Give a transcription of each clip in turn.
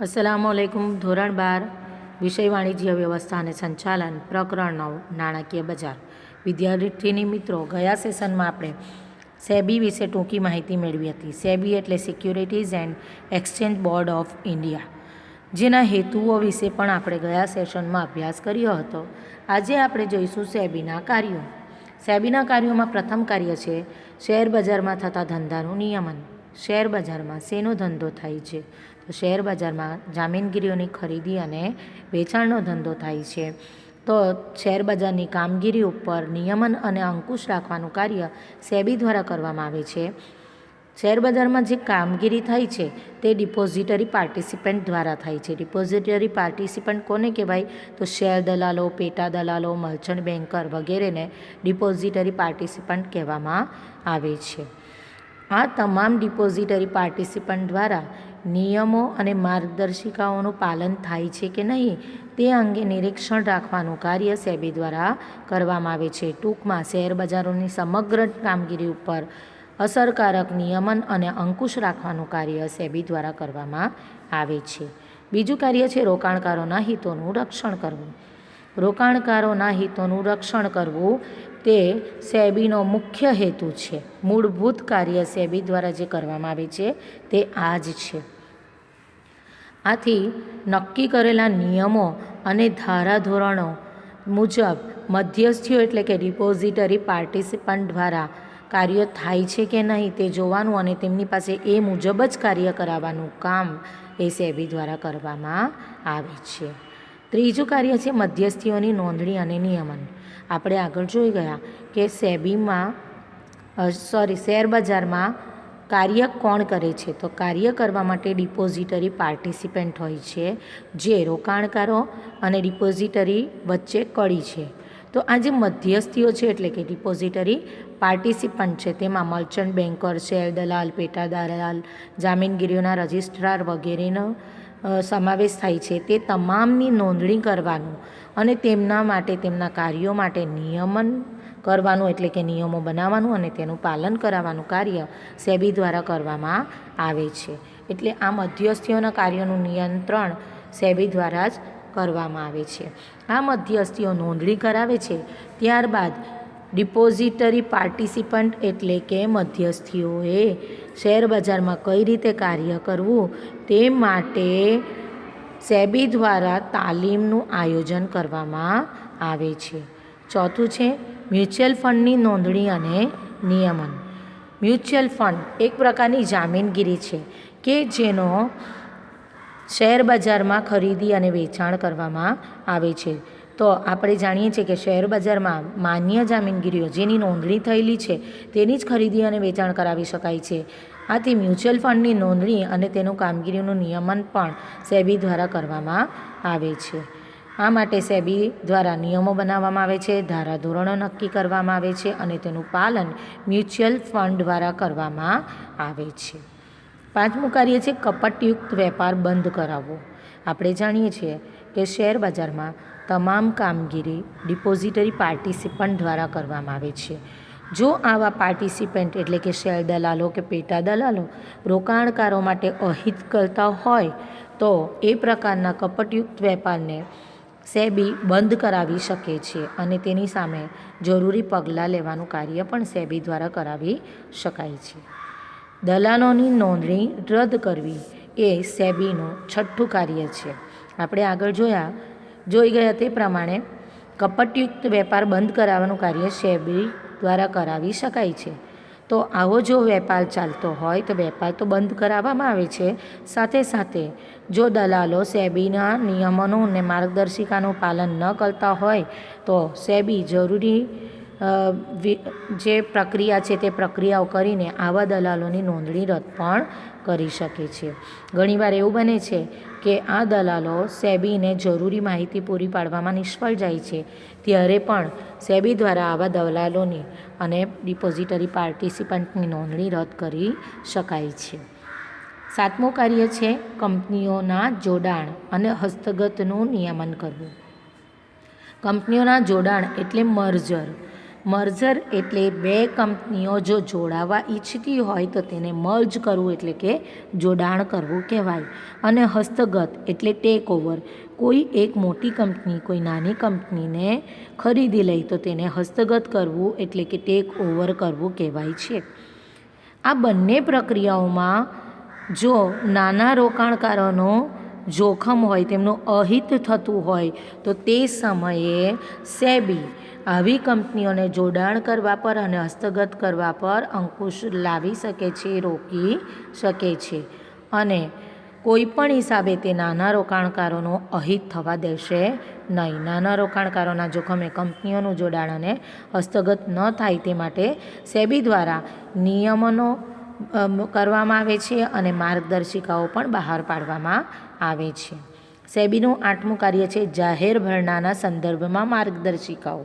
અસલામુ અલૈકુમ ધોરણ બાર વિષય વાણિજ્ય વ્યવસ્થા અને સંચાલન, પ્રકરણ નવ, નાણાકીય બજાર. વિદ્યાર્થીની મિત્રો, ગયા સેશનમાં આપણે સેબી વિશે ટૂંકી માહિતી મેળવી હતી. સેબી એટલે securities and exchange board of India. જેના હેતુઓ વિશે પણ આપણે ગયા સેશનમાં અભ્યાસ કર્યો હતો. આજે આપણે જોઈશું સેબીના કાર્યો. સેબીના કાર્યોમાં પ્રથમ કાર્ય છે શેર બજારમાં થતા ધંધાનું નિયમન. શેર બજારમાં શેનો ધંધો થાય છે? તો શેર બજારમાં જામીનગીરીઓની ખરીદી અને વેચાણનો ધંધો થાય છે. તો શેર બજારની કામગીરી ઉપર નિયમન અને અંકુશ રાખવાનું કાર્ય સેબી દ્વારા કરવામાં આવે છે. શેર બજારમાં જે કામગીરી થાય છે તે ડિપોઝિટરી પાર્ટિસિપન્ટ દ્વારા થાય છે. ડિપોઝિટરી પાર્ટિસિપન્ટ કોને કહેવાય? તો શેર દલાલો, પેટા દલાલો, મર્ચન્ટ બેન્કર વગેરેને ડિપોઝિટરી પાર્ટિસિપન્ટ કહેવામાં આવે છે. આ તમામ ડિપોઝિટરી પાર્ટિસિપન્ટ દ્વારા નિયમો અને માર્ગદર્શિકાઓનું પાલન થાય છે કે નહીં તે અંગે નિરીક્ષણ રાખવાનું કાર્ય સેબી દ્વારા કરવામાં આવે છે. ટૂંકમાં શેરબજારોની સમગ્ર કામગીરી ઉપર અસરકારક નિયમન અને અંકુશ રાખવાનું કાર્ય સેબી દ્વારા કરવામાં આવે છે. બીજું કાર્ય છે રોકાણકારોના હિતોનું રક્ષણ કરવું. રોકાણકારોના હિતોનું રક્ષણ કરવું તે સેબીનો મુખ્ય હેતુ છે. મૂળભૂત કાર્ય સેબી દ્વારા જે કરવામાં આવે છે તે આ જ છે. આથી નક્કી કરેલા નિયમો અને ધારાધોરણો મુજબ મધ્યસ્થીઓ એટલે કે ડિપોઝિટરી પાર્ટિસિપન્ટ દ્વારા કાર્ય થાય છે કે નહીં તે જોવાનું અને તેમની પાસે એ મુજબ જ કાર્ય કરાવવાનું કામ એ સેબી દ્વારા કરવામાં આવે છે. ત્રીજું કાર્ય છે મધ્યસ્થીઓની નોંધણી અને નિયમન. આપણે આગળ જોઈ ગયા કે સેબીમાં સોરી શેર બજારમાં કાર્ય કોણ કરે છે? તો કાર્ય કરવા માટે ડિપોઝિટરી પાર્ટિસિપન્ટ હોય છે જે રોકાણકારો અને ડિપોઝિટરી વચ્ચે કડી છે. તો આ જે મધ્યસ્થીઓ છે એટલે કે ડિપોઝિટરી પાર્ટિસિપન્ટ છે, તેમાં મર્ચન્ટ બેન્કર શેર દલાલ પેટા દલાલ જામીનગીરીઓના રજિસ્ટ્રાર વગેરેનો સમાવેશ થાય છે. તે તમામની નોંધણી કરવાનું અને તેમના માટે, તેમના કાર્યો માટે નિયમન કરવાનું, એટલે કે નિયમો બનાવવાનું અને તેનું પાલન કરાવવાનું કાર્ય સેબી દ્વારા કરવામાં આવે છે. એટલે આ મધ્યસ્થીઓના કાર્યોનું નિયંત્રણ સેબી દ્વારા જ કરવામાં આવે છે. આ મધ્યસ્થીઓ નોંધણી કરાવે છે. ત્યારબાદ ડિપોઝિટરી પાર્ટિસિપન્ટ એટલે કે મધ્યસ્થીઓએ શેરબજારમાં કઈ રીતે કાર્ય કરવું તે માટે સેબી દ્વારા તાલીમનું આયોજન કરવામાં આવે છે. ચોથું છે, મ્યુચ્યુઅલ ફંડની નોંધણી અને નિયમન. મ્યુચ્યુઅલ ફંડ એક પ્રકારની જામીનગીરી છે કે જેનો શેર બજારમાં ખરીદી અને વેચાણ કરવામાં આવે છે. તો આપણે જાણીએ છીએ કે શેર બજારમાં માન્ય જામીનગીરીઓ જેની નોંધણી થયેલી છે તેની જ ખરીદી અને વેચાણ કરાવી શકાય છે. આથી મ્યુચ્યુઅલ ફંડની નોંધણી અને તેનું કામગીરીનું નિયમન પણ સેબી દ્વારા કરવામાં આવે છે. આ માટે સેબી દ્વારા નિયમો બનાવવામાં આવે છે, ધારાધોરણો નક્કી કરવામાં આવે છે અને તેનું પાલન મ્યુચ્યુઅલ ફંડ દ્વારા કરવામાં આવે છે. પાંચમું કાર્ય છે કપટયુક્ત વેપાર બંધ કરાવવો. આપણે જાણીએ છીએ કે શેર બજારમાં તમામ કામગીરી ડિપોઝિટરી પાર્ટિસિપન્ટ દ્વારા કરવામાં આવે છે. જો આવા પાર્ટિસિપન્ટ એટલે કે શેર દલાલો કે પેટા દલાલો રોકાણકારો માટે અહિત કરતા હોય, તો એ પ્રકારના કપટયુક્ત વેપારને સેબી બંધ કરાવી શકે છે અને તેની સામે જરૂરી પગલાં લેવાનું કાર્ય પણ સેબી દ્વારા કરાવી શકાય છે. દલાલોની નોંધણી રદ કરવી એ સેબીનું છઠ્ઠું કાર્ય છે. આપણે આગળ જોયા જોઈ ગયા તે પ્રમાણે કપટયુક્ત વેપાર બંધ કરાવવાનું કાર્ય સેબી દ્વારા કરાવી શકાય છે. તો આવો જો વેપાર ચાલતો હોય તો વેપાર તો બંધ કરાવવામાં આવે છે. સાથે સાથે જો દલાલો સેબીના નિયમોનું અને માર્ગદર્શિકાનું પાલન ન કરતા હોય તો સેબી જરૂરી જે પ્રક્રિયા છે તે પ્રક્રિયાઓ કરીને આવા દલાલોની નોંધણી રદ પણ કરી શકે છે. ઘણીવાર એવું બને છે કે આ દલાલો સેબીને જરૂરી માહિતી પૂરી પાડવામાં નિષ્ફળ જાય છે, ત્યારે પણ સેબી દ્વારા આવા દલાલોની અને ડિપોઝિટરી પાર્ટિસિપન્ટની નોંધણી રદ કરી શકાય છે. સાતમું કાર્ય છે કંપનીઓના જોડાણ અને હસ્તગતનું નિયમન કરવું. કંપનીઓના જોડાણ એટલે મર્જર. મર્જર એટલે બે કંપનીઓ જો જોડાવા ઈચ્છતી હોય તો તેને મર્જ કરવું એટલે કે જોડાણ કરવું કહેવાય. અને હસ્તગત એટલે ટેક ઓવર કોઈ એક મોટી કંપની કોઈ નાની કંપનીને ખરીદી લે તો તેને હસ્તગત કરવું એટલે કે ટેક ઓવર કરવું કહેવાય છે. આ બંને પ્રક્રિયાઓમાં જો નાના રોકાણકારોનો જોખમ હોય, તેમનું અહિત થતું હોય, તો તે સમયે સેબી આવી કંપનીઓને જોડાણ કરવા પર અને હસ્તગત કરવા પર અંકુશ લાવી શકે છે, રોકી શકે છે અને કોઈપણ હિસાબે તે નાના રોકાણકારોનો અહિત થવા દેશે નહીં. નાના રોકાણકારોના જોખમે કંપનીઓનું જોડાણ અને હસ્તગત ન થાય તે માટે સેબી દ્વારા નિયમનો કરવામાં આવે છે અને માર્ગદર્શિકાઓ પણ બહાર પાડવામાં આવે છે. સેબીનું આઠમું કાર્ય છે જાહેર ભરણાના સંદર્ભમાં માર્ગદર્શિકાઓ.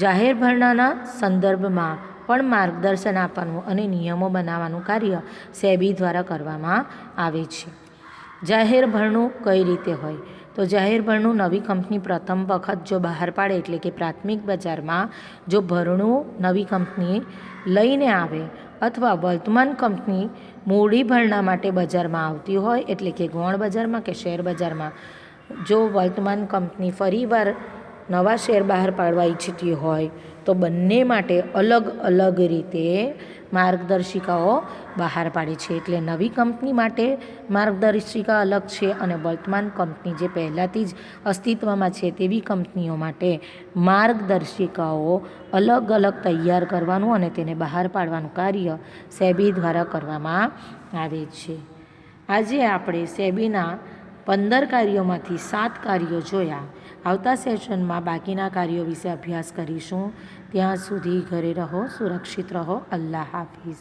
જાહેર ભરણાના સંદર્ભમાં પણ માર્ગદર્શન આપવાનું અને નિયમો બનાવવાનું કાર્ય સેબી દ્વારા કરવામાં આવે છે. જાહેર ભરણું કઈ રીતે હોય? તો જાહેર ભરણું નવી કંપની પ્રથમ વખત જો બહાર પાડે એટલે કે પ્રાથમિક બજારમાં જો ભરણું નવી કંપની લઈને આવે અથવા વર્તમાન કંપની મૂડી ભરણા માટે બજારમાં આવતી હોય એટલે કે ગૌણ બજારમાં કે શેર બજારમાં જો વર્તમાન કંપની ફરીવાર નવા શેર બહાર પાડવા ઈચ્છતી હોય, તો બંને માટે અલગ અલગ રીતે માર્ગદર્શિકાઓ બહાર પાડે છે. એટલે નવી કંપની માટે માર્ગદર્શિકા અલગ છે અને વર્તમાન કંપની જે પહેલાંથી જ અસ્તિત્વમાં છે તેવી કંપનીઓ માટે માર્ગદર્શિકાઓ અલગ અલગ તૈયાર કરવાનું અને તેને બહાર પાડવાનું કાર્ય સેબી દ્વારા કરવામાં આવે છે. આજે આપણે સેબીના પંદર કાર્યોમાંથી સાત કાર્યો જોયા. આવતા સેશનમાં બાકીના કાર્યો વિશે અભ્યાસ કરીશું. ત્યાં સુધી ઘરે રહો, સુરક્ષિત રહો. અલ્લાહ હાફિઝ.